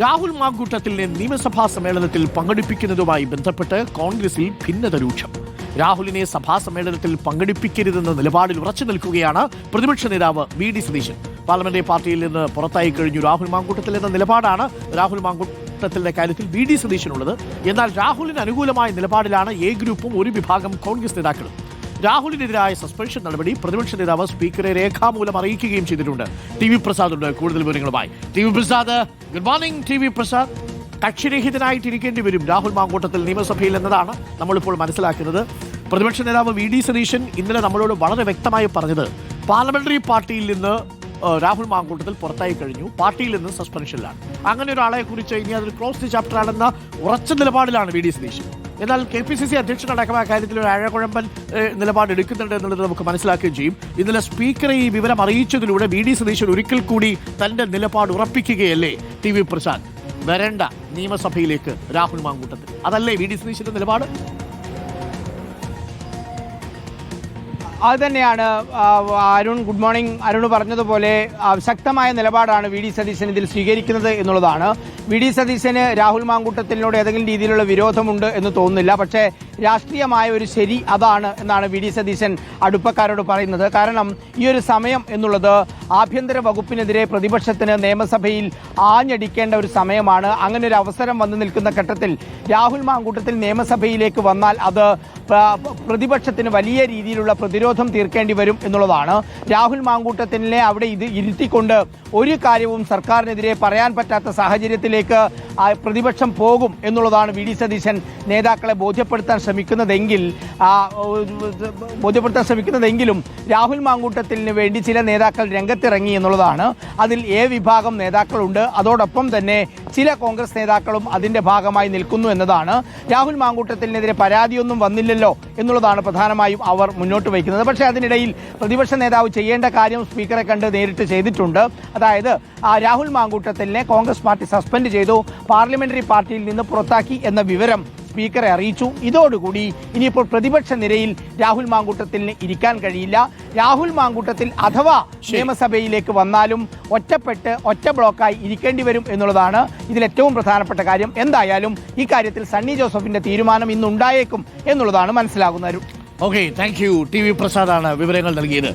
രാഹുൽ മാങ്കൂട്ടത്തിലിനെ നിയമസഭാ സമ്മേളനത്തിൽ പങ്കെടുപ്പിക്കുന്നതുമായി ബന്ധപ്പെട്ട് കോൺഗ്രസിൽ ഭിന്നത രൂക്ഷം. രാഹുലിനെ സഭാ സമ്മേളനത്തിൽ പങ്കെടുപ്പിക്കരുതെന്ന നിലപാടിൽ ഉറച്ചു നിൽക്കുകയാണ് പ്രതിപക്ഷ നേതാവ് വി ഡി സതീശൻ. പാർലമെന്ററി പാർട്ടിയിൽ നിന്ന് പുറത്തായി കഴിഞ്ഞു രാഹുൽ മാങ്കൂട്ടത്തിൽ എന്ന നിലപാടാണ് രാഹുൽ മാങ്കൂട്ടത്തിന്റെ കാര്യത്തിൽ വി ഡി സതീശനുള്ളത്. എന്നാൽ രാഹുലിന് അനുകൂലമായ നിലപാടിലാണ് എ ഗ്രൂപ്പും ഒരു വിഭാഗം കോൺഗ്രസ് നേതാക്കളും. രാഹുലിനെതിരായ സസ്പെൻഷൻ നടപടി പ്രതിപക്ഷ നേതാവ് സ്പീക്കറെ രേഖാമൂലം അറിയിക്കുകയും ചെയ്തിട്ടുണ്ട്. ടി വി പ്രസാദ് ഉണ്ട് കൂടുതൽ വിവരങ്ങളുമായി T V Prasad good morning T V Prasad. കക്ഷിരഹിതനായിട്ടിരിക്കേണ്ടി വരും രാഹുൽ മാങ്കോട്ടത്തിൽ നിയമസഭയിൽ എന്നതാണ് നമ്മളിപ്പോൾ മനസ്സിലാക്കുന്നത്. പ്രതിപക്ഷ നേതാവ് വി ഡി സതീശൻ ഇന്നലെ നമ്മളോട് വളരെ വ്യക്തമായി പറഞ്ഞത് പാർലമെന്ററി പാർട്ടിയിൽ നിന്ന് രാഹുൽ മാങ്കൂട്ടത്തിൽ പുറത്തായി കഴിഞ്ഞു. പാർട്ടിയിൽ നിന്ന് സസ്പെൻഷനിലാണ് അങ്ങനെ ഒരാളെ കുറിച്ച് ഇനി അതിൽ ക്ലോസ് ദി ചാപ്റ്റർ ആണെന്ന ഉറച്ച നിലപാടിലാണ് വി ഡി സതീശൻ. എന്നാൽ കെ പി സി സി അധ്യക്ഷനടക്കം ആ കാര്യത്തിൽ ഒരു അഴകുഴമ്പൻ നിലപാട് എടുക്കുന്നുണ്ട് എന്നുള്ളത് നമുക്ക് മനസ്സിലാക്കുകയും ചെയ്യും. ഇന്നലെ സ്പീക്കറെ ഈ വിവരം അറിയിച്ചതിലൂടെ വി ഡി സതീശൻ ഒരിക്കൽ കൂടി തന്റെ നിലപാട് ഉറപ്പിക്കുകയല്ലേ? ടി വി പ്രശാന്ത് വരണ്ട നിയമസഭയിലേക്ക് രാഹുൽ മാങ്കൂട്ടത്തിൽ. അതല്ലേ വി ഡി സതീശന്റെ നിലപാട്? അത് തന്നെയാണ് അരുൺ ഗുഡ് മോർണിംഗ് അരുൺ പറഞ്ഞതുപോലെ ശക്തമായ നിലപാടാണ് വി ഡി സതീശൻ ഇതിൽ സ്വീകരിക്കുന്നത് എന്നുള്ളതാണ്. വി ഡി സതീശന് രാഹുൽ മാങ്കൂട്ടത്തിനോട് ഏതെങ്കിലും രീതിയിലുള്ള വിരോധമുണ്ട് എന്ന് തോന്നുന്നില്ല. പക്ഷേ രാഷ്ട്രീയമായ ഒരു ശരി അതാണ് എന്നാണ് വി ഡി സതീശൻ അടുപ്പക്കാരോട് പറയുന്നത്. കാരണം ഈ ഒരു സമയം എന്നുള്ളത് ആഭ്യന്തര വകുപ്പിനെതിരെ പ്രതിപക്ഷത്തിന് നിയമസഭയിൽ ആഞ്ഞടിക്കേണ്ട ഒരു സമയമാണ്. അങ്ങനെ ഒരു അവസരം വന്നു നിൽക്കുന്ന ഘട്ടത്തിൽ രാഹുൽ മാങ്കൂട്ടത്തിൽ നിയമസഭയിലേക്ക് വന്നാൽ അത് പ്രതിപക്ഷത്തിന് വലിയ രീതിയിലുള്ള പ്രതിരോധം തീർക്കേണ്ടി വരും എന്നുള്ളതാണ്. രാഹുൽ മാങ്കൂട്ടത്തിനെ അവിടെ ഇത് ഇരുത്തിക്കൊണ്ട് ഒരു കാര്യവും സർക്കാരിനെതിരെ പറയാൻ പറ്റാത്ത സാഹചര്യത്തിലേക്ക് പ്രതിപക്ഷം പോകും എന്നുള്ളതാണ് വി ഡി സതീശൻ നേതാക്കളെ ബോധ്യപ്പെടുത്താൻ ശ്രമിക്കുന്നതെങ്കിൽ ബോധ്യപ്പെടുത്താൻ ശ്രമിക്കുന്നതെങ്കിലും രാഹുൽ മാങ്കൂട്ടത്തിന് വേണ്ടി ചില നേതാക്കൾ രംഗത്തിറങ്ങി എന്നുള്ളതാണ്. അതിൽ എ വിഭാഗം നേതാക്കളുണ്ട്. അതോടൊപ്പം തന്നെ ചില കോൺഗ്രസ് നേതാക്കളും അതിന്റെ ഭാഗമായി നിൽക്കുന്നു എന്നതാണ്. രാഹുൽ മാങ്കൂട്ടത്തിനെതിരെ പരാതിയൊന്നും വന്നില്ലല്ലോ എന്നുള്ളതാണ് പ്രധാനമായും അവർ മുന്നോട്ട് വയ്ക്കുന്നത്. പക്ഷേ അതിനിടയിൽ പ്രതിപക്ഷ നേതാവ് ചെയ്യേണ്ട കാര്യം സ്പീക്കറെ കണ്ട് നേരിട്ട് ചെയ്തിട്ടുണ്ട്. അതായത് ആ രാഹുൽ മാങ്കൂട്ടത്തിനെ കോൺഗ്രസ് പാർട്ടി സസ്പെൻഡ് ചെയ്തു പാർലമെന്ററി പാർട്ടിയിൽ നിന്ന് പുറത്താക്കി എന്ന വിവരം സ്പീക്കറെ അറിയിച്ചു. ഇതോടുകൂടി ഇനിയിപ്പോൾ പ്രതിപക്ഷ നിരയിൽ രാഹുൽ മാങ്കൂട്ടത്തിന് ഇരിക്കാൻ കഴിയില്ല. രാഹുൽ മാങ്കൂട്ടത്തിൽ അഥവാ നിയമസഭയിലേക്ക് വന്നാലും ഒറ്റപ്പെട്ട് ഒറ്റ ബ്ലോക്കായി ഇരിക്കേണ്ടി വരും എന്നുള്ളതാണ് ഇതിൽ ഏറ്റവും പ്രധാനപ്പെട്ട കാര്യം. എന്തായാലും ഈ കാര്യത്തിൽ സണ്ണി ജോസഫിന്റെ തീരുമാനം ഇന്നുണ്ടായേക്കും എന്നുള്ളതാണ് മനസ്സിലാകുന്നത്. Okay thank you T V പ്രസാദാണ് വിവരങ്ങൾ നൽകിയത്.